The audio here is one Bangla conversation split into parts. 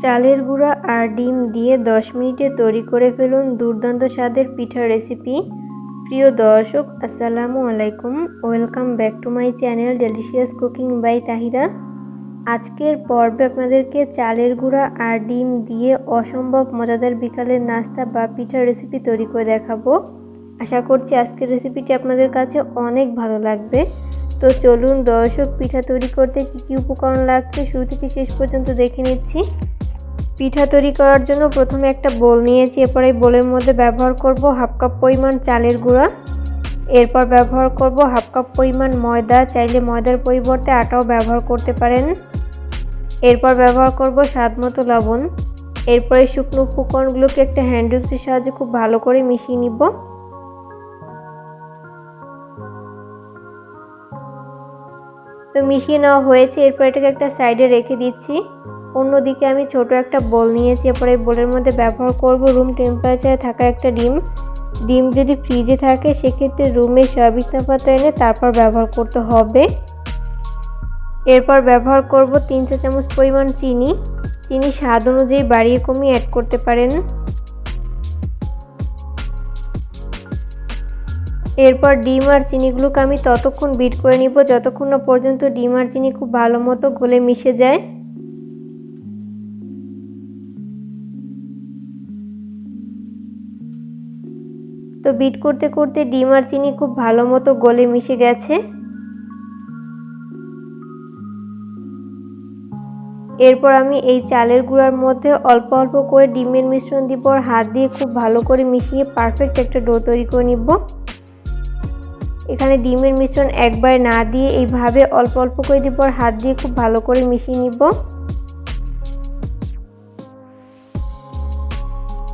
চালের গুঁড়া আর ডিম দিয়ে 10 মিনিটে তৈরি করে ফেলুন দুর্দান্ত স্বাদের পিঠার রেসিপি। প্রিয় দর্শক, আসসালামু আলাইকুম। Welcome back to my channel delicious cooking by Tahira. আজকের পর্বে আপনাদেরকে চালের গুঁড়া আর ডিম দিয়ে অসম্ভব মজাদার বিকালের নাস্তা বা পিঠার রেসিপি তৈরি করে দেখাবো। আশা করছি আজকের রেসিপিটি আপনাদের কাছে অনেক ভালো লাগবে। তো চলুন দর্শক, পিঠা তৈরি করতে কী কী উপকরণ লাগছে শুরু থেকে শেষ পর্যন্ত দেখে নিচ্ছি। পিঠা তৈরি করার জন্য প্রথমে একটা বোল নিয়েছি, এরপর এই বোলের মধ্যে ব্যবহার করব হাফ কাপ পরিমাণ চালের গুঁড়া। এরপর ব্যবহার করব হাফ কাপ পরিমাণ ময়দা, চাইলে ময়দার পরিবর্তে আটাও ব্যবহার করতে পারেন। এরপর ব্যবহার করব স্বাদ মতো লবণ। এরপরে শুকনো উপকরণগুলোকে একটা হ্যান্ড সাহায্যে খুব ভালো করে মিশিয়ে নিব। তো মিশিয়ে নেওয়া হয়েছে, এরপর এটাকে একটা সাইডে রেখে দিচ্ছি। অন্যদিকে আমি ছোট একটা বল নিয়েছি, এরপর এই বোলের মধ্যে ব্যবহার করব রুম টেম্পারেচারে থাকা একটা ডিম। ডিম যদি ফ্রিজে থাকে, সেক্ষেত্রে রুমে স্বাভাবিক তাপমাত্রা এনে তারপর ব্যবহার করতে হবে। এরপর ব্যবহার করব তিন চা চামচ পরিমাণ চিনি। চিনি স্বাদ অনুযায়ী বাড়িয়ে কমিয়ে অ্যাড করতে পারেন। এরপর ডিম আর চিনিগুলোকে আমি ততক্ষণ বিট করে নিব, যতক্ষণ না পর্যন্ত ডিম আর চিনি খুব ভালো মতো গলে মিশে যায়। বিট করতে করতে ডিম আর চিনি খুব ভালো মতো গলে মিশে গেছে। এরপর আমি এই চালের গুঁড়ার মধ্যে অল্প অল্প করে ডিমের মিশ্রণ দিব হাত দিয়ে খুব ভালো করে মিশিয়ে পারফেক্ট একটা ডো তৈরি করে নিব। এখানে ডিমের মিশ্রণ একবার না দিয়ে এইভাবে অল্প অল্প করে দিব হাত দিয়ে খুব ভালো করে মিশিয়ে নিব।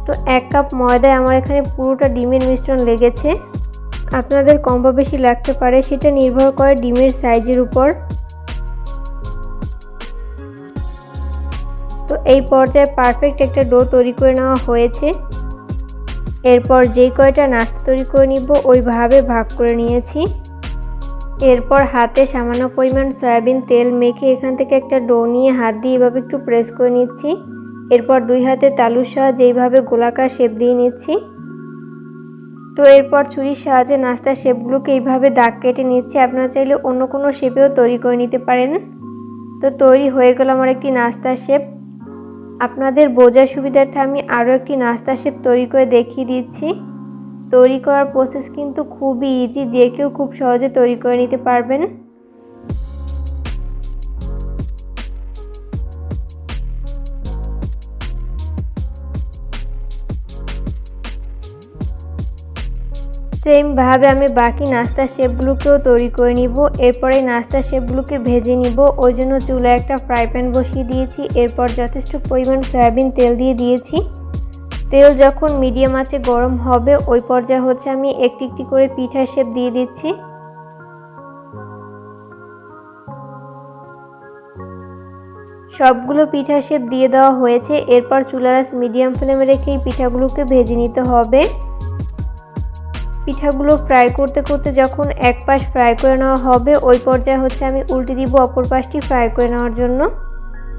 তো এক কাপ ময়দায় আমার এখানে পুরোটা ডিমের মিশ্রণ লেগেছে। আপনাদের কম বা বেশি লাগতে পারে, সেটা নির্ভর করে ডিমের সাইজের উপর। তো এই পর্যায়ে পারফেক্ট একটা ডো তৈরি করে নেওয়া হয়েছে। এরপর যেই কয়টা নাস্তা তৈরি করে নিব, ওইভাবে ভাগ করে নিয়েছি। এরপর হাতে সামান্য পরিমাণ সয়াবিন তেল মেখে এখান থেকে একটা ডো নিয়ে হাত দিয়ে এভাবে একটু প্রেস করে নিচ্ছি। এরপর দুই হাতে তালুর সাহায্যে এইভাবে গোলাকার শেপ দিয়ে নিচ্ছি। তো এরপর ছুরির সাহায্যে নাস্তার শেপগুলোকে এইভাবে দাগ কেটে নিচ্ছি। আপনারা চাইলে অন্য কোনো শেপেও তৈরি করে নিতে পারেন। তো তৈরি হয়ে গেল আমার একটি নাস্তার শেপ। আপনাদের বোঝার সুবিধার্থে আমি আরও একটি নাস্তা শেপ তৈরি করে দেখিয়ে দিচ্ছি। তৈরি করার প্রসেস কিন্তু খুবই ইজি যে কেউ খুব সহজে তৈরি করে নিতে পারবেন। সেমভাবে আমি বাকি নাস্তার শেপগুলোকেও তৈরি করে নিব। এরপরে নাস্তার শেপগুলোকে ভেজে নিব। ওই জন্য চুলায় একটা ফ্রাই প্যান বসিয়ে দিয়েছি। এরপর যথেষ্ট পরিমাণ সয়াবিন তেল দিয়ে দিয়েছি। তেল যখন মিডিয়াম আছে গরম হবে, ওই পর্যায়ে হচ্ছে আমি একটি একটি করে পিঠার শেপ দিয়ে দিচ্ছি। সবগুলো পিঠা শেপ দিয়ে দেওয়া হয়েছে। এরপর চুলার মিডিয়াম ফ্লেমে রেখে এই পিঠাগুলোকে ভেজে নিতে হবে। পিঠাগুলো ফ্রাই করতে করতে যখন এক পাশ ফ্রাই করে নেওয়া হবে, ওই পর্যায়ে হচ্ছে আমি উল্টে দিব অপর পাশটি ফ্রাই করে নেওয়ার জন্য।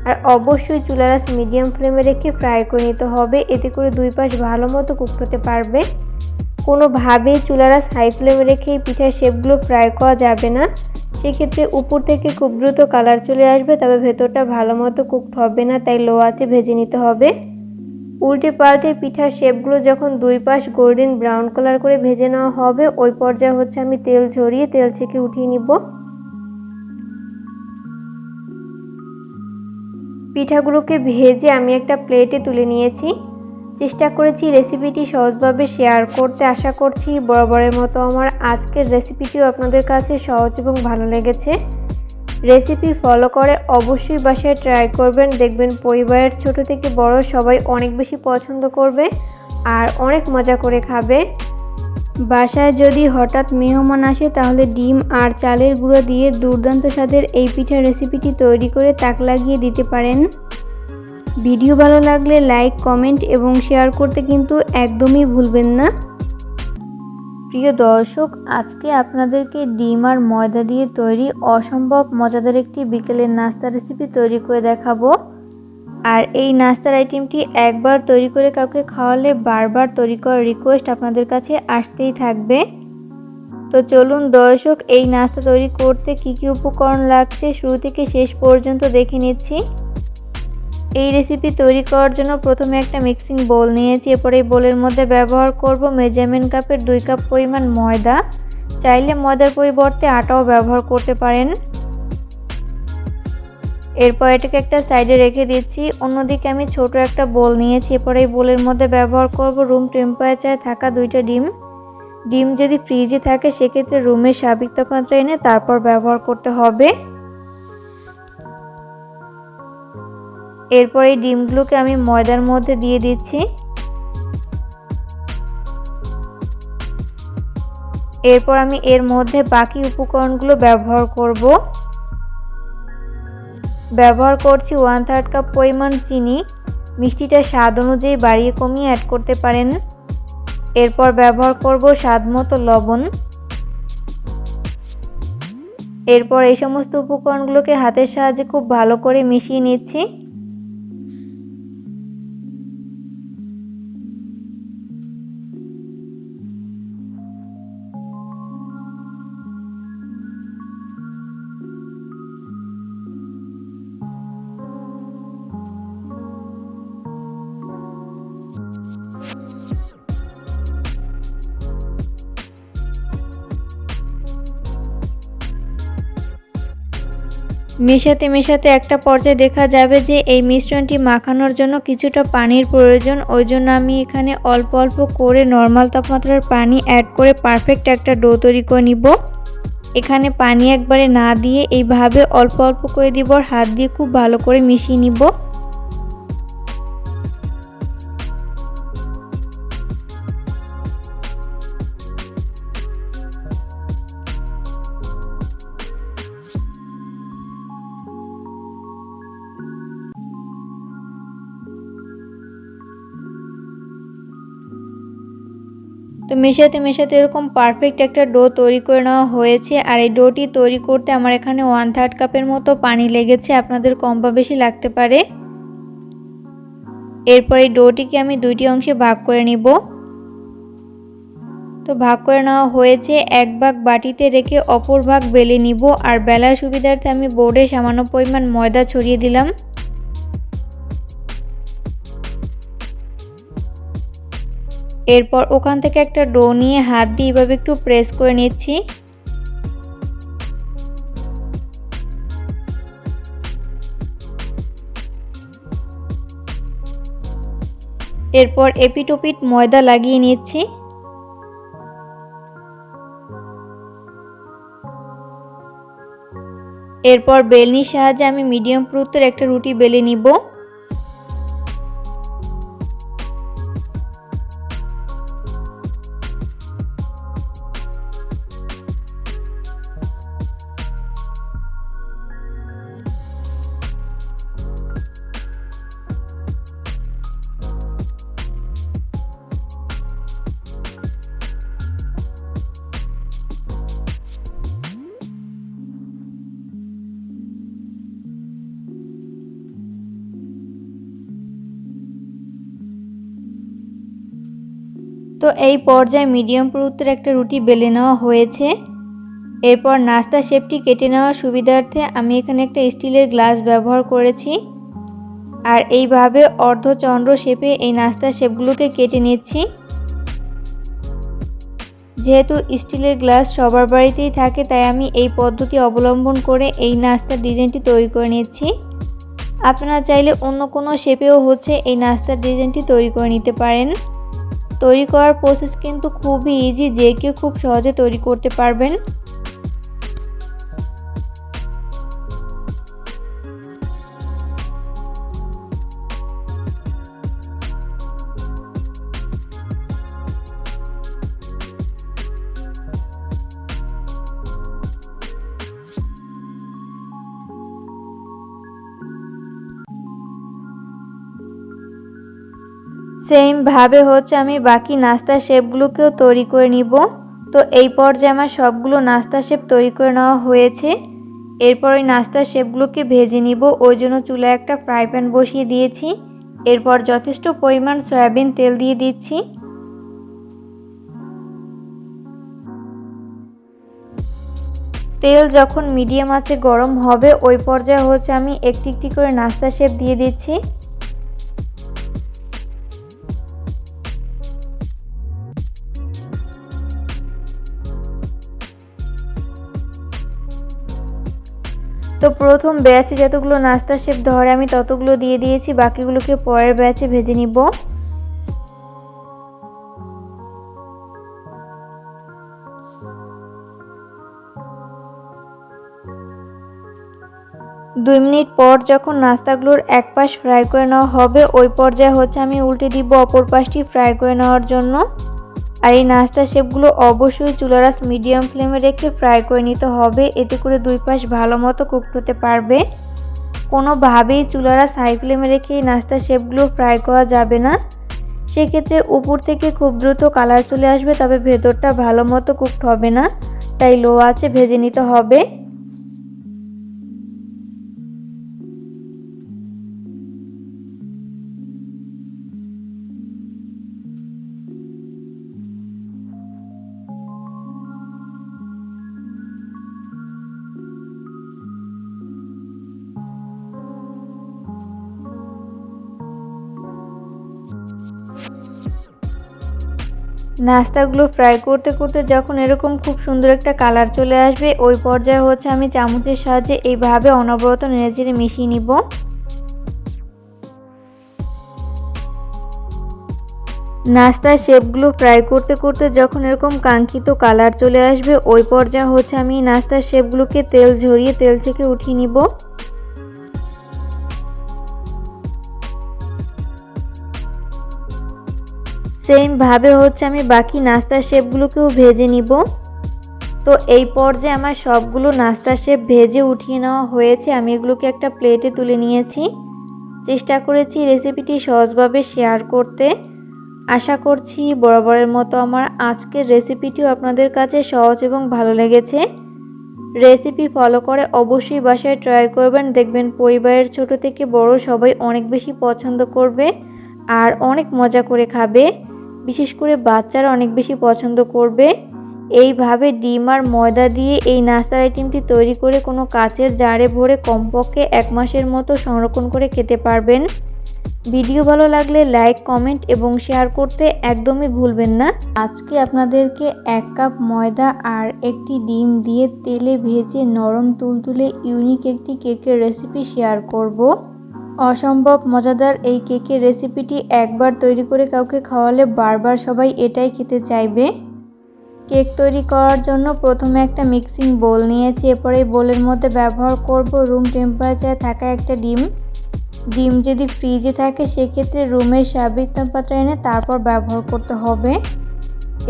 আর অবশ্যই চুলারাস মিডিয়াম ফ্লেমে রেখে ফ্রাই করে নিতে হবে, এতে করে দুই পাশ ভালো মতো কুক হতে পারবে। কোনোভাবেই চুলারাস হাই ফ্লেমে রেখে এই পিঠার শেপগুলো ফ্রাই করা যাবে না। সেক্ষেত্রে উপর থেকে খুব দ্রুত কালার চলে আসবে, তবে ভেতরটা ভালো মতো কুকড হবে না, তাই লো আছে ভেজে নিতে হবে। উল্টে পাল্টে পিঠার শেপগুলো যখন দুই পাশ গোল্ডেন ব্রাউন কালার করে ভেজে নেওয়া হবে, ওই পর্যায়ে হচ্ছে আমি তেল ঝরিয়ে তেল ছেঁকে উঠিয়ে নিব। পিঠাগুলোকে ভেজে আমি একটা প্লেটে তুলে নিয়েছি। চেষ্টা করেছি রেসিপিটি সহজভাবে শেয়ার করতে। আশা করছি বরাবরের মতো আমার আজকের রেসিপিটিও আপনাদের কাছে সহজ এবং ভালো লেগেছে। রেসিপি ফলো করে অবশ্যই বাসায় ট্রাই করবেন। দেখবেন পরিবারের ছোট থেকে বড় সবাই অনেক বেশি পছন্দ করবে আর অনেক মজা করে খাবে। বাসায় যদি হঠাৎ মেহমান আসে, তাহলে ডিম আর চালের গুঁড়ো দিয়ে দুর্দান্ত স্বাদের এই পিঠার রেসিপিটি তৈরি করে তাক লাগিয়ে দিতে পারেন। ভিডিও ভালো লাগলে লাইক কমেন্ট এবং শেয়ার করতে কিন্তু একদমই ভুলবেন না। প্রিয় দর্শক, আজকে আপনাদেরকে ডিম আর ময়দা দিয়ে তৈরি অসম্ভব মজাদার একটি বিকেলের নাস্তা রেসিপি তৈরি করে দেখাবো। আর এই নাস্তার আইটেমটি একবার তৈরি করে কাউকে খাওয়ালে বারবার তৈরি করার রিকোয়েস্ট আপনাদের কাছে আসতেই থাকবে। তো চলুন দর্শক, এই নাস্তা তৈরি করতে কি কি উপকরণ লাগছে শুরু থেকে শেষ পর্যন্ত দেখে নিচ্ছি। এই রেসিপি তৈরি করার জন্য প্রথমে একটা মিক্সিং বোল নিয়েছি। এরপর এই বোলের মধ্যে ব্যবহার করব মেজারমেন্ট কাপের দুই কাপ পরিমাণ ময়দা। চাইলে ময়দার পরিবর্তে আটাও ব্যবহার করতে পারেন। এরপর এটাকে একটা সাইডে রেখে দিচ্ছি। অন্যদিকে আমি ছোট একটা বোল নিয়েছি। এরপর এই বোলের মধ্যে ব্যবহার করব রুম টেম্পারেচারে থাকা দুইটা ডিম। ডিম যদি ফ্রিজে থাকে, সেক্ষেত্রে রুমের স্বাভাবিক তাপমাত্রা এনে তারপর ব্যবহার করতে হবে। এরপর এই ডিমগুলোকে আমি ময়দার মধ্যে দিয়ে দিচ্ছি। এরপর আমি এর মধ্যে বাকি উপকরণগুলো ব্যবহার করব। ব্যবহার করছি ওয়ান থার্ড কাপ পরিমাণ চিনি। মিষ্টিটা স্বাদ অনুযায়ী বাড়িয়ে কমিয়ে অ্যাড করতে পারেন। এরপর ব্যবহার করব স্বাদ মতো লবণ। এরপর এই সমস্ত উপকরণগুলোকে হাতের সাহায্যে খুব ভালো করে মিশিয়ে নিচ্ছি। মেশাতে মেশাতে একটা পর্যায়ে দেখা যাবে যে এই মিশ্রণটি মাখানোর জন্য কিছুটা পানির প্রয়োজন। ওই জন্য আমি এখানে অল্প অল্প করে নর্মাল তাপমাত্রার পানি অ্যাড করে পারফেক্ট একটা ডো তৈরি করে নিব। এখানে পানি একবারে না দিয়ে এইভাবে অল্প অল্প করে দিব আর হাত দিয়ে খুব ভালো করে মিশিয়ে নিব। তো মেশাতে মেশাতে এরকম পারফেক্ট একটা ডো তৈরি করে নেওয়া হয়েছে। আর এই ডোটি তৈরি করতে আমার এখানে ওয়ান থার্ড কাপের মতো পানি লেগেছে। আপনাদের কম বা বেশি লাগতে পারে। এরপর এই ডোটিকে আমি দুইটি অংশে ভাগ করে নিব। তো ভাগ করে নেওয়া হয়েছে। এক ভাগ বাটিতে রেখে অপর ভাগ বেলে নিব। আর বেলার সুবিধার্থে আমি বোর্ডে সামান্য পরিমাণ ময়দা ছড়িয়ে দিলাম। এরপর ওখান থেকে একটা ডো নিয়ে হাত দিয়ে এভাবে একটু প্রেস করে নিচ্ছি। এরপর এপিটোপিট ময়দা লাগিয়ে নিচ্ছি। এরপর বেলনির সাহায্যে আমি মিডিয়াম পুরুত্বের একটা রুটি বেলে নিব। এই পর্যায়ে মিডিয়াম পুরুত্বের একটা রুটি বেলে নেওয়া হয়েছে। এরপর নাস্তা শেপটি কেটে নেওয়ার সুবিধার্থে আমি এখানে একটা স্টিলের গ্লাস ব্যবহার করেছি। আর এইভাবে অর্ধচন্দ্র শেপে এই নাস্তা শেপগুলোকে কেটে নিচ্ছি। যেহেতু স্টিলের গ্লাস সবার বাড়িতেই থাকে, তাই আমি এই পদ্ধতি অবলম্বন করে এই নাস্তার ডিজাইনটি তৈরি করে নিচ্ছি। আপনারা চাইলে অন্য কোনো শেপেও হচ্ছে এই নাস্তার ডিজাইনটি তৈরি করে নিতে পারেন। তৈরি করার প্রসেস কিন্তু খুবই ইজি যে কেউ খুব সহজে তৈরি করতে পারবেন। সেমভাবে হচ্ছে আমি বাকি নাস্তার শেপগুলোকেও তৈরি করে নিব। তো এই পর্যায়ে আমার সবগুলো নাস্তা শেপ তৈরি করে নেওয়া হয়েছে। এরপর ওই নাস্তার শেপগুলোকে ভেজে নিব। ওই জন্য চুলায় একটা ফ্রাই প্যান বসিয়ে দিয়েছি। এরপর যথেষ্ট পরিমাণ সয়াবিন তেল দিয়ে দিচ্ছি। তেল যখন মিডিয়াম আছে গরম হবে, ওই পর্যায়ে হচ্ছে আমি একটি একটি করে নাস্তা শেপ দিয়ে দিচ্ছি। প্রথম ব্যাচে যতগুলো নাস্তা শেপ ধরে, আমি ততগুলো দিয়ে দিয়েছি, বাকিগুলোকে পরের ব্যাচে ভেজে নিব। দুই মিনিট পর যখন নাস্তাগুলোর এক পাশ ফ্রাই করে নেওয়া হবে, ওই পর্যায়ে হচ্ছে আমি উল্টে দিব অপর পাশটি ফ্রাই করে নেওয়ার জন্য। আর এই নাস্তা শেপগুলো অবশ্যই চুলারাস মিডিয়াম ফ্লেমে রেখে ফ্রাই করে নিতে হবে। এতে করে দুই পাশ ভালো মতো কুকড হতে পারবে। কোনোভাবেই চুলারাস হাই ফ্লেমে রেখে এই নাস্তা শেপগুলো ফ্রাই করা যাবে না। সেক্ষেত্রে উপর থেকে খুব দ্রুত কালার চলে আসবে, তবে ভেতরটা ভালো মতো কুকড হবে না। তাই লো আছে ভেজে নিতে হবে। নাস্তাগুলো ফ্রাই করতে করতে যখন এরকম খুব সুন্দর একটা কালার চলে আসবে, ওই পর্যায়ে হচ্ছে আমি চামচের সাহায্যে এইভাবে অনবরত নেড়েচেড়ে মিশিয়ে নিব। নাস্তার শেপগুলো ফ্রাই করতে করতে যখন এরকম কাঙ্ক্ষিত কালার চলে আসবে, ওই পর্যায়ে হচ্ছে আমি নাস্তার শেপগুলোকে তেল ঝরিয়ে তেল থেকে উঠিয়ে নিব। সেমভাবে হচ্ছে আমি বাকি নাস্তার শেপগুলোকেও ভেজে নিব। তো এই পর্যায়ে আমার সবগুলো নাস্তার শেপ ভেজে উঠিয়ে নেওয়া হয়েছে। আমি এগুলোকে একটা প্লেটে তুলে নিয়েছি। চেষ্টা করেছি রেসিপিটি সহজভাবে শেয়ার করতে। আশা করছি বরাবরের মতো আমার আজকের রেসিপিটিও আপনাদের কাছে সহজ এবং ভালো লেগেছে। রেসিপি ফলো করে অবশ্যই বাসায় ট্রাই করবেন। দেখবেন পরিবারের ছোট থেকে বড় সবাই অনেক বেশি পছন্দ করবে আর অনেক মজা করে খাবে। বিশেষ করে বাচ্চারা অনেক বেশি পছন্দ করবে। এইভাবে ডিম আর ময়দা দিয়ে এই নাস্তার আইটেমটি তৈরি করে কোনো কাচের জারে ভরে কমপক্ষে এক মাসের মতো সংরক্ষণ করে খেতে পারবেন। ভিডিও ভালো লাগলে লাইক, কমেন্ট এবং শেয়ার করতে একদমই ভুলবেন না। আজকে আপনাদেরকে এক কাপ ময়দা আর একটি ডিম দিয়ে তেলে ভেজে নরম তুলতুলে ইউনিক একটি কেকের রেসিপি শেয়ার করব। অসম্ভব মজাদার এই কেকের রেসিপিটি একবার তৈরি করে কাউকে খাওয়ালে বারবার সবাই এটাই খেতে চাইবে। কেক তৈরি করার জন্য প্রথমে একটা মিক্সিং বোল নিয়েছি, এরপরে বোলের মধ্যে ব্যবহার করব রুম টেম্পারেচারে থাকা একটা ডিম। ডিম যদি ফ্রিজে থাকে, সেক্ষেত্রে রুমের স্বাভাবিক তাপমাত্রা এনে তারপর ব্যবহার করতে হবে।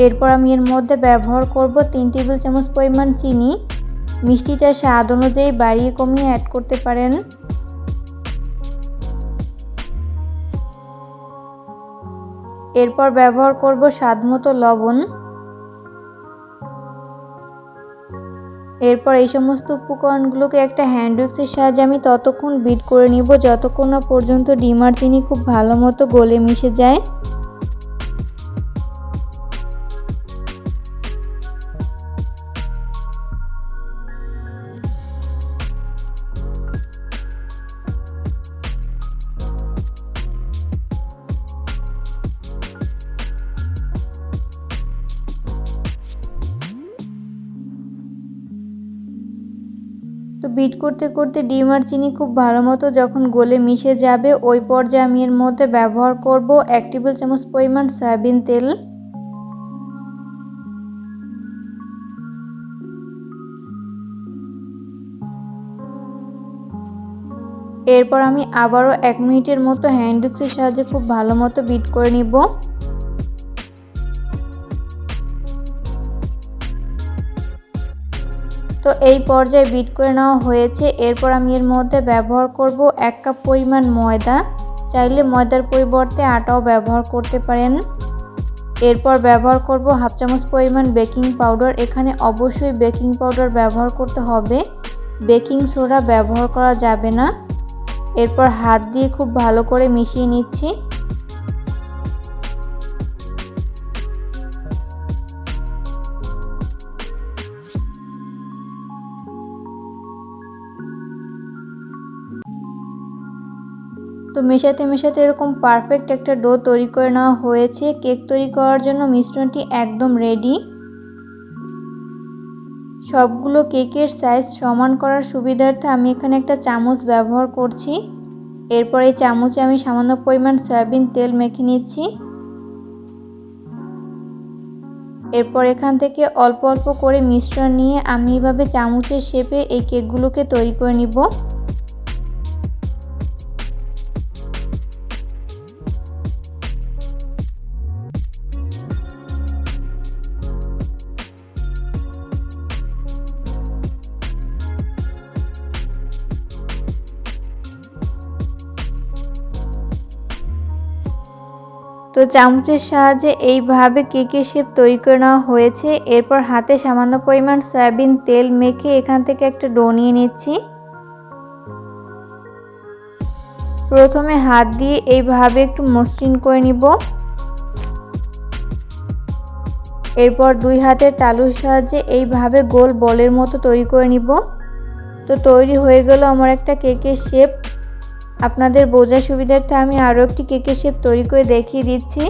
এরপর আমি এর মধ্যে ব্যবহার করব তিন টেবিল চামচ পরিমাণ চিনি। মিষ্টিটা স্বাদ অনুযায়ী বাড়িয়ে কমিয়ে অ্যাড করতে পারেন। এরপর ব্যবহার করব স্বাদ মতো লবণ। এরপর এই সমস্ত উপকরণগুলোকে একটা হ্যান্ড উইক্সের সাহায্যে আমি ততক্ষণ বিট করে নিব, যতক্ষণ না পর্যন্ত ডিমার চিনি খুব ভালো মতো গলে মিশে যায়। তো বিট করতে করতে ডিম আর চিনি খুব ভালো মতো যখন গলে মিশে যাবে, ওই পর্যায়ে আমি এর মধ্যে ব্যবহার করব এক টেবিল চামচ পরিমাণ সয়াবিন তেল। এরপর আমি আবারও এক মিনিটের মতো হ্যান্ড সাহায্যে খুব ভালো মতো বিট করে নিব। তো এই পর্যায়ে বিট করে নেওয়া হয়েছে। এরপর আমি এর মধ্যে ব্যবহার করব এক কাপ পরিমাণ ময়দা। চাইলে ময়দার পরিবর্তে আটাও ব্যবহার করতে পারেন। এরপর ব্যবহার করব হাফ চামচ পরিমাণ বেকিং পাউডার। এখানে অবশ্যই বেকিং পাউডার ব্যবহার করতে হবে। বেকিং সোডা ব্যবহার করা যাবে না। এরপর হাত দিয়ে খুব ভালো করে মিশিয়ে নিচ্ছি। তো মেশাতে মেশাতে এরকম পারফেক্ট একটা ডো তৈরি করে নেওয়া হয়েছে। কেক তৈরি করার জন্য মিশ্রণটি একদম রেডি সবগুলো কেকের সাইজ সমান করার সুবিধার্থে আমি এখানে একটা চামচ ব্যবহার করছি। এরপর এই চামচে আমি সামান্য পরিমাণ সয়াবিন তেল মেখে নিচ্ছি। এরপর এখান থেকে অল্প অল্প করে মিশ্রণ নিয়ে আমি এভাবে চামচের শেপে এই কেকগুলোকে তৈরি করে নিব। তো চামচের সাহায্যে এইভাবে কেকের শেপ তৈরি করে নেওয়া হয়েছে? এরপর হাতে সামান্য পরিমাণ সয়াবিন তেল মেখে এখান থেকে একটা ডো নিয়ে নিচ্ছি। প্রথমে হাত দিয়ে এইভাবে একটু মসৃণ করে নিব। এরপর দুই হাতের তালুর সাহায্যে এইভাবে গোল বলের মতো তৈরি করে নিব। তো তৈরি হয়ে গেল আমার একটা কেকের শেপ। আপনাদের বোঝার সুবিধার্থে আমি আরও একটি কেকের শেপ তৈরি করে দেখিয়ে দিচ্ছি।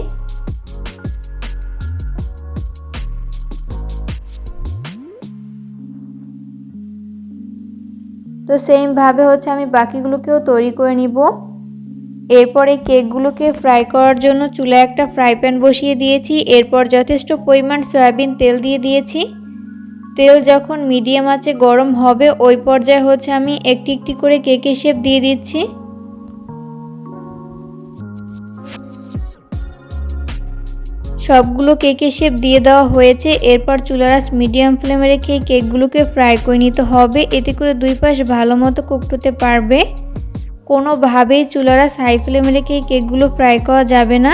তো সেমভাবে হচ্ছে আমি বাকিগুলোকেও তৈরি করে নিব। এরপরে কেকগুলোকে ফ্রাই করার জন্য চুলায় একটা ফ্রাই প্যান বসিয়ে দিয়েছি। এরপর যথেষ্ট পরিমাণ সয়াবিন তেল দিয়ে দিয়েছি। তেল যখন মিডিয়াম আছে গরম হবে, ওই পর্যায়ে হচ্ছে আমি একটি একটি করে কেকের শেপ দিয়ে দিচ্ছি। সবগুলো কেকের শেপ দিয়ে দেওয়া হয়েছে। এরপর চুলারাস মিডিয়াম ফ্লেমে রেখে কেকগুলোকে ফ্রাই করে নিতে হবে। এতে করে দুই পাশ ভালো মতো কুক হতে পারবে। কোনোভাবেই চুলারাস হাই ফ্লেমে রেখে কেকগুলো ফ্রাই করা যাবে না।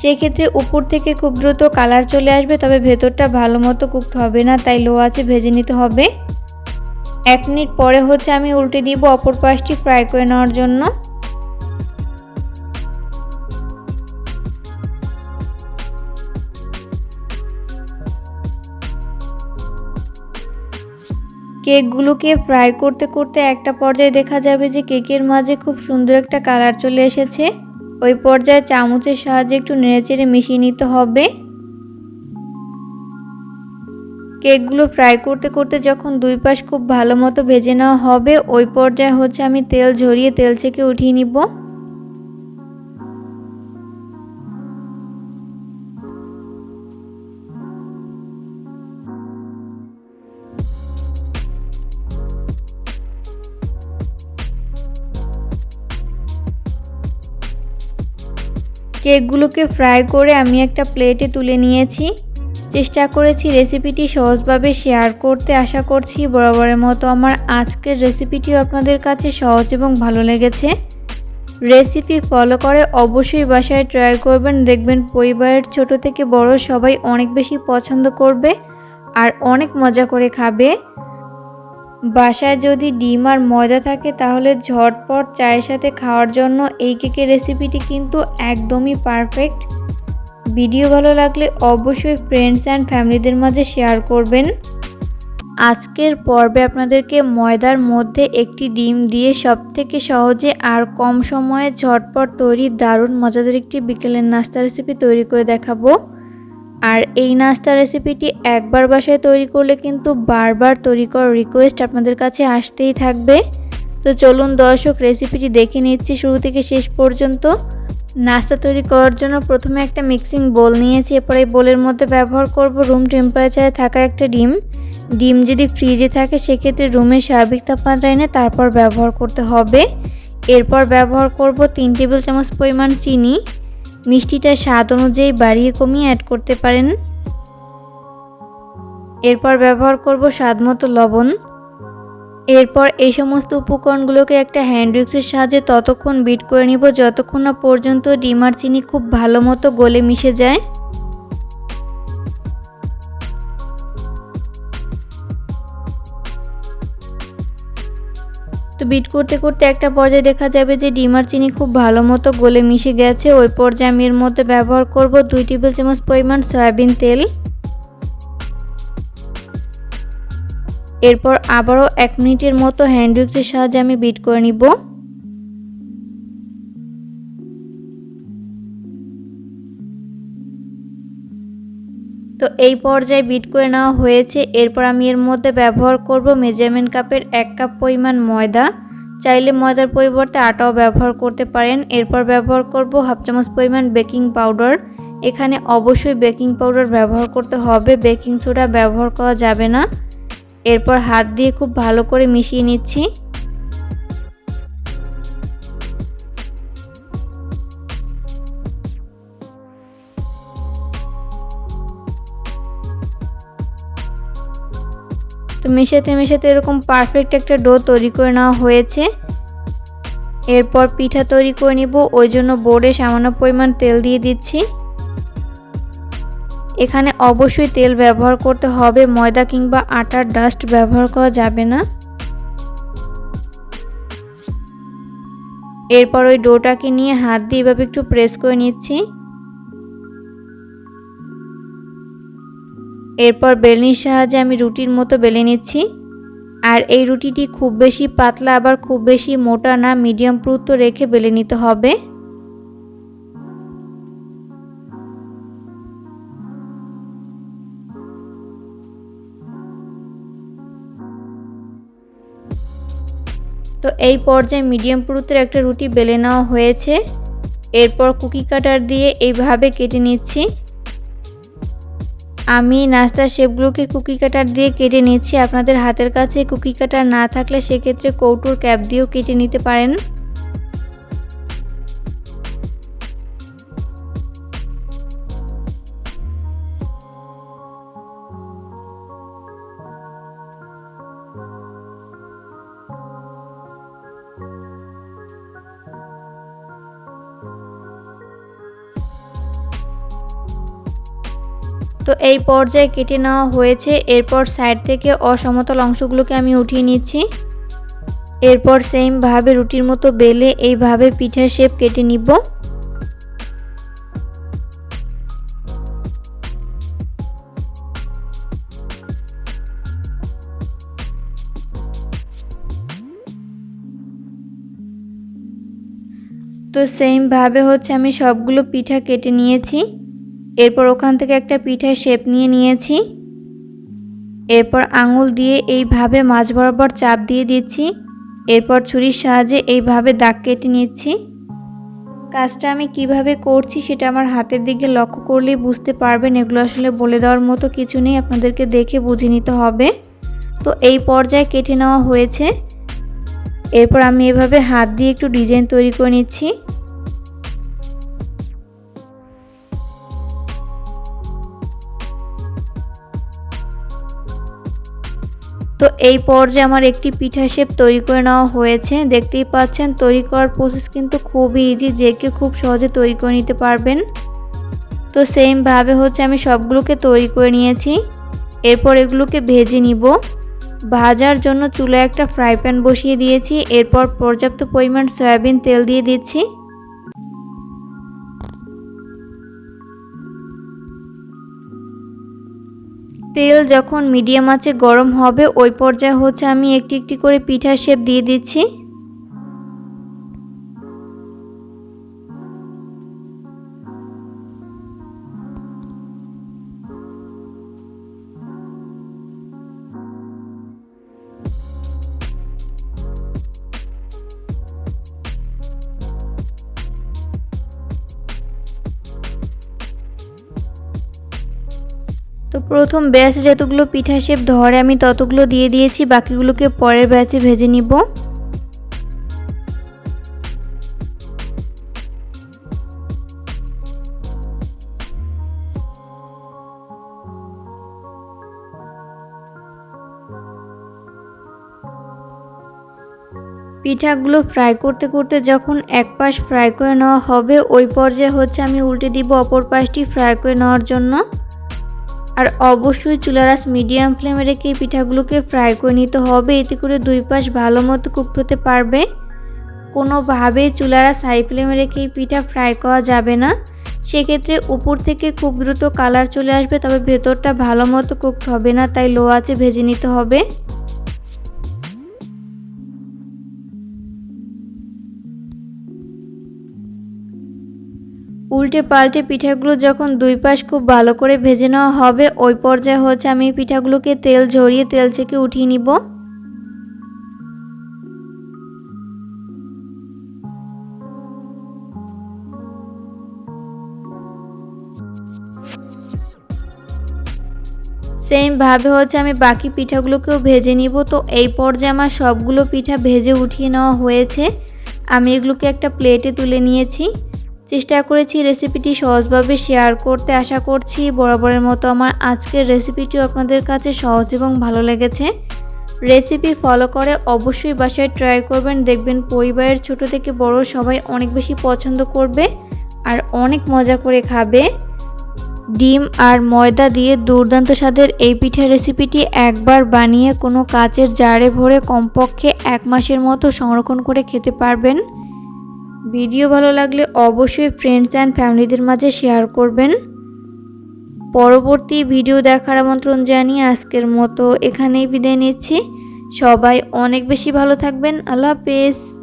সেক্ষেত্রে উপর থেকে খুব দ্রুত কালার চলে আসবে, তবে ভেতরটা ভালো মতো কুকড হবে না, তাই লো আছে ভেজে নিতে হবে। এক মিনিট পরে হচ্ছে আমি উল্টে দিব অপর পাশটি ফ্রাই করে নেওয়ার জন্য। কেকগুলোকে ফ্রাই করতে করতে একটা পর্যায়ে দেখা যাবে যে কেকের মাঝে খুব সুন্দর একটা কালার চলে এসেছে। ওই পর্যায়ে চামচের সাহায্যে একটু নেড়েচেড়ে মিশিয়ে নিতে হবে। কেকগুলো ফ্রাই করতে করতে যখন দুই পাশ খুব ভালো মতো ভেজে নেওয়া হবে, ওই পর্যায়ে হচ্ছে আমি তেল ঝরিয়ে তেল থেকে উঠিয়ে নিব। কেকগুলোকে ফ্রাই করে আমি একটা প্লেটে তুলে নিয়েছি। চেষ্টা করেছি রেসিপিটি সহজভাবে শেয়ার করতে। আশা করছি বরাবরের মতো আমার আজকের রেসিপিটিও আপনাদের কাছে সহজ এবং ভালো লেগেছে। রেসিপি ফলো করে অবশ্যই বাসায় ট্রাই করবেন। দেখবেন পরিবারের ছোট থেকে বড় সবাই অনেক বেশি পছন্দ করবে আর অনেক মজা করে খাবে। বাসায় যদি ডিম আর ময়দা থাকে, তাহলে ঝটপট চায়ের সাথে খাওয়ার জন্য এই কেকের রেসিপিটি কিন্তু একদমই পারফেক্ট ভিডিও ভালো লাগলে অবশ্যই ফ্রেন্ডস অ্যান্ড ফ্যামিলিদের মাঝে শেয়ার করবেন। আজকের পর্বে আপনাদেরকে ময়দার মধ্যে একটি ডিম দিয়ে সব থেকে সহজে আর কম সময়ে ঝটপট তৈরি দারুণ মজাদার একটি বিকেলের নাস্তা রেসিপি তৈরি করে দেখাবো। আর এই নাস্তা রেসিপিটি একবার বাসায় তৈরি করলে কিন্তু বারবার তৈরি করার রিকোয়েস্ট আপনাদের কাছে আসতেই থাকবে। তো চলুন দর্শক রেসিপিটি দেখে নিচ্ছি শুরু থেকে শেষ পর্যন্ত। নাস্তা তৈরি করার জন্য প্রথমে একটা মিক্সিং বোল নিয়েছি, এরপর এই বোলের মধ্যে ব্যবহার করব রুম টেম্পারেচারে থাকা একটা ডিম। ডিম যদি ফ্রিজে থাকে, সেক্ষেত্রে রুমের স্বাভাবিক তাপমাত্রা এনে তারপর ব্যবহার করতে হবে। এরপর ব্যবহার করব তিন টেবিল চামচ পরিমাণ চিনি। মিষ্টিটা স্বাদ অনুযায়ী বাড়িয়ে কমিয়ে অ্যাড করতে পারেন। এরপর ব্যবহার করব স্বাদ মতো লবণ। এরপর এই সমস্ত উপকরণগুলোকে একটা হ্যান্ড উইক্সের সাহায্যে ততক্ষণ বিট করে নিব, যতক্ষণ না পর্যন্ত ডিমার চিনি খুব ভালো মতো গলে মিশে যায়। তো বিট করতে করতে একটা পর্যায়ে দেখা যাবে যে ডিমার চিনি খুব ভালো মতো গলে মিশে গেছে। ওই পর্যায়ে আমি এর মধ্যে ব্যবহার করব দুই টেবিল চামচ পরিমাণ সয়াবিন তেল। এরপর আবারও এক মিনিটের মতো হ্যান্ড উইক্সের সাহায্যে আমি বিট করে নিব। তো এই পর্যায়ে বিট করে নেওয়া হয়েছে। এরপর আমি এর মধ্যে ব্যবহার করব মেজারমেন্ট কাপের এক কাপ পরিমাণ ময়দা। চাইলে ময়দার পরিবর্তে আটাও ব্যবহার করতে পারেন। এরপর ব্যবহার করব হাফ চামচ পরিমাণ বেকিং পাউডার। এখানে অবশ্যই বেকিং পাউডার ব্যবহার করতে হবে। বেকিং সোডা ব্যবহার করা যাবে না। এরপর হাত দিয়ে খুব ভালো করে মিশিয়ে নিচ্ছি। তো মেশাতে মেশাতে এরকম পারফেক্ট একটা ডো তৈরি করে নেওয়া হয়েছে। এরপর পিঠা তৈরি করে নিব, ওই জন্য বোর্ডে সামান্য পরিমাণ তেল দিয়ে দিচ্ছি। এখানে অবশ্যই তেল ব্যবহার করতে হবে, ময়দা কিংবা আটার ডাস্ট ব্যবহার করা যাবে না। এরপর ওই ডোটাকে নিয়ে হাত দিয়ে এভাবে একটু প্রেস করে নিচ্ছি। এরপর বেলনির সাহায্যে আমি রুটির মতো বেলে নিচ্ছি। আর এই রুটিটি খুব বেশি পাতলা, আবার খুব বেশি মোটা না, মিডিয়াম পুরুত্ব রেখে বেলে নিতে হবে। তো এই পর্যায়ে মিডিয়াম পুরুত্বের একটা রুটি বেলে নেওয়া হয়েছে। এরপর কুকি কাটার দিয়ে এইভাবে কেটে নিচ্ছি। আমি নাস্তার শেপগুলোকে কুকি কাটার দিয়ে কেটে নিচ্ছি। আপনাদের হাতের কাছে কুকি কাটার না থাকলে সেক্ষেত্রে কৌটোর ক্যাপ দিয়েও কেটে নিতে পারেন। তো এই পর্যায়ে কেটে নেওয়া হয়েছে। এরপর সাইড থেকে অসমতল অংশগুলোকে আমি উঠিয়ে নিচ্ছি। এরপর সেমভাবে রুটির মতো বেলে এইভাবে পিঠার শেপ কেটে নিব। তো সেমভাবে হচ্ছে আমি সবগুলো পিঠা কেটে নিয়েছি। এরপর ওখান থেকে একটা পিঠার শেপ নিয়ে নিয়েছি। এরপর আঙুল দিয়ে এইভাবে মাছ বরাবর চাপ দিয়ে দিচ্ছি। এরপর ছুরির সাহায্যে এইভাবে দাগ কেটে নিচ্ছি। কাজটা আমি কীভাবে করছি সেটা আমার হাতের দিকে লক্ষ্য করলেই বুঝতে পারবেন। এগুলো আসলে বলে দেওয়ার মতো কিছু নেই, আপনাদেরকে দেখে বুঝে নিতে হবে। তো এই পর্যায়ে কেটে নেওয়া হয়েছে। এরপর আমি এভাবে হাত দিয়ে একটু ডিজাইন তৈরি করে নিচ্ছি। তো এই পর্যায়ে আমার একটি পিঠা শেপ তৈরি করে নেওয়া হয়েছে। দেখতেই পাচ্ছেন, তৈরি করার প্রসেস কিন্তু খুবই ইজি যে কেউ খুব সহজে তৈরি করে নিতে পারবেন। তো সেমভাবে হচ্ছে আমি সবগুলোকে তৈরি করে নিয়েছি। এরপর এগুলোকে ভেজে নিব। ভাজার জন্য চুলায় একটা ফ্রাই প্যান বসিয়ে দিয়েছি। এরপর পর্যাপ্ত পরিমাণ সয়াবিন তেল দিয়ে দিচ্ছি। তেল যখন মিডিয়াম আঁচে গরম হবে, ওই পর্যায়ে হচ্ছে আমি একটি একটি করে পিঠার শেপ দিয়ে দিচ্ছি। প্রথম ব্যাচে যতগুলো পিঠা শেপ ধরে আমি ততগুলো দিয়ে দিয়েছি, বাকিগুলোকে পরের ব্যাচে ভেজে নিব। পিঠাগুলো ফ্রাই করতে করতে যখন এক পাশ ফ্রাই করে নেওয়া হবে, ওই পর্যায়ে হচ্ছে আমি উল্টে দিব অপর পাশটি ফ্রাই করে নেওয়ার জন্য। আর অবশ্যই চুলারাস মিডিয়াম ফ্লেমে রেখে পিঠাগুলোকে ফ্রাই করে নিতে হবে। এতে করে দুই পাশ ভালো মতো কুক হতে পারবে। কোনোভাবে চুলারাস হাই ফ্লেমে রেখে পিঠা ফ্রাই করা যাবে না। সেক্ষেত্রে উপর থেকে খুব দ্রুত কালার চলে আসবে, তবে ভেতরটা ভালো মতো কুকড হবে না, তাই লো আছে ভেজে নিতে হবে। উল্টে পাল্টে পিঠাগুলো যখন দুই পাশ খুব ভালো করে ভেজে নেওয়া হবে, ওই পর্যায়ে হচ্ছে আমি পিঠাগুলোকে তেল ঝরিয়ে তেল থেকে উঠিয়ে নিব। সেমভাবে হচ্ছে আমি বাকি পিঠাগুলোকেও ভেজে নিব। তো এই পর্যায়ে আমার সবগুলো পিঠা ভেজে উঠিয়ে নেওয়া হয়েছে। আমি এগুলোকে একটা প্লেটে তুলে নিয়েছি। চেষ্টা করেছি রেসিপিটি সহজভাবে শেয়ার করতে। আশা করছি বরাবরের মতো আমার আজকের রেসিপিটিও আপনাদের কাছে সহজ এবং ভালো লেগেছে। রেসিপি ফলো করে অবশ্যই বাসায় ট্রাই করবেন। দেখবেন পরিবারের ছোট থেকে বড় সবাই অনেক বেশি পছন্দ করবে আর অনেক মজা করে খাবে। ডিম আর ময়দা দিয়ে দুর্দান্ত স্বাদের এই পিঠা রেসিপিটি একবার বানিয়ে কোনো কাচের জারে ভরে কমপক্ষে এক মাসের মতো সংরক্ষণ করে খেতে পারবেন। ভিডিও ভালো লাগলে অবশ্যই ফ্রেন্ডস অ্যান্ড ফ্যামিলিদের মাঝে শেয়ার করবেন। পরবর্তী ভিডিও দেখার আমন্ত্রণ জানিয়ে আজকের মতো এখানেই বিদায় নিচ্ছি। সবাই অনেক বেশি ভালো থাকবেন। আল্লাহ হাফেজ।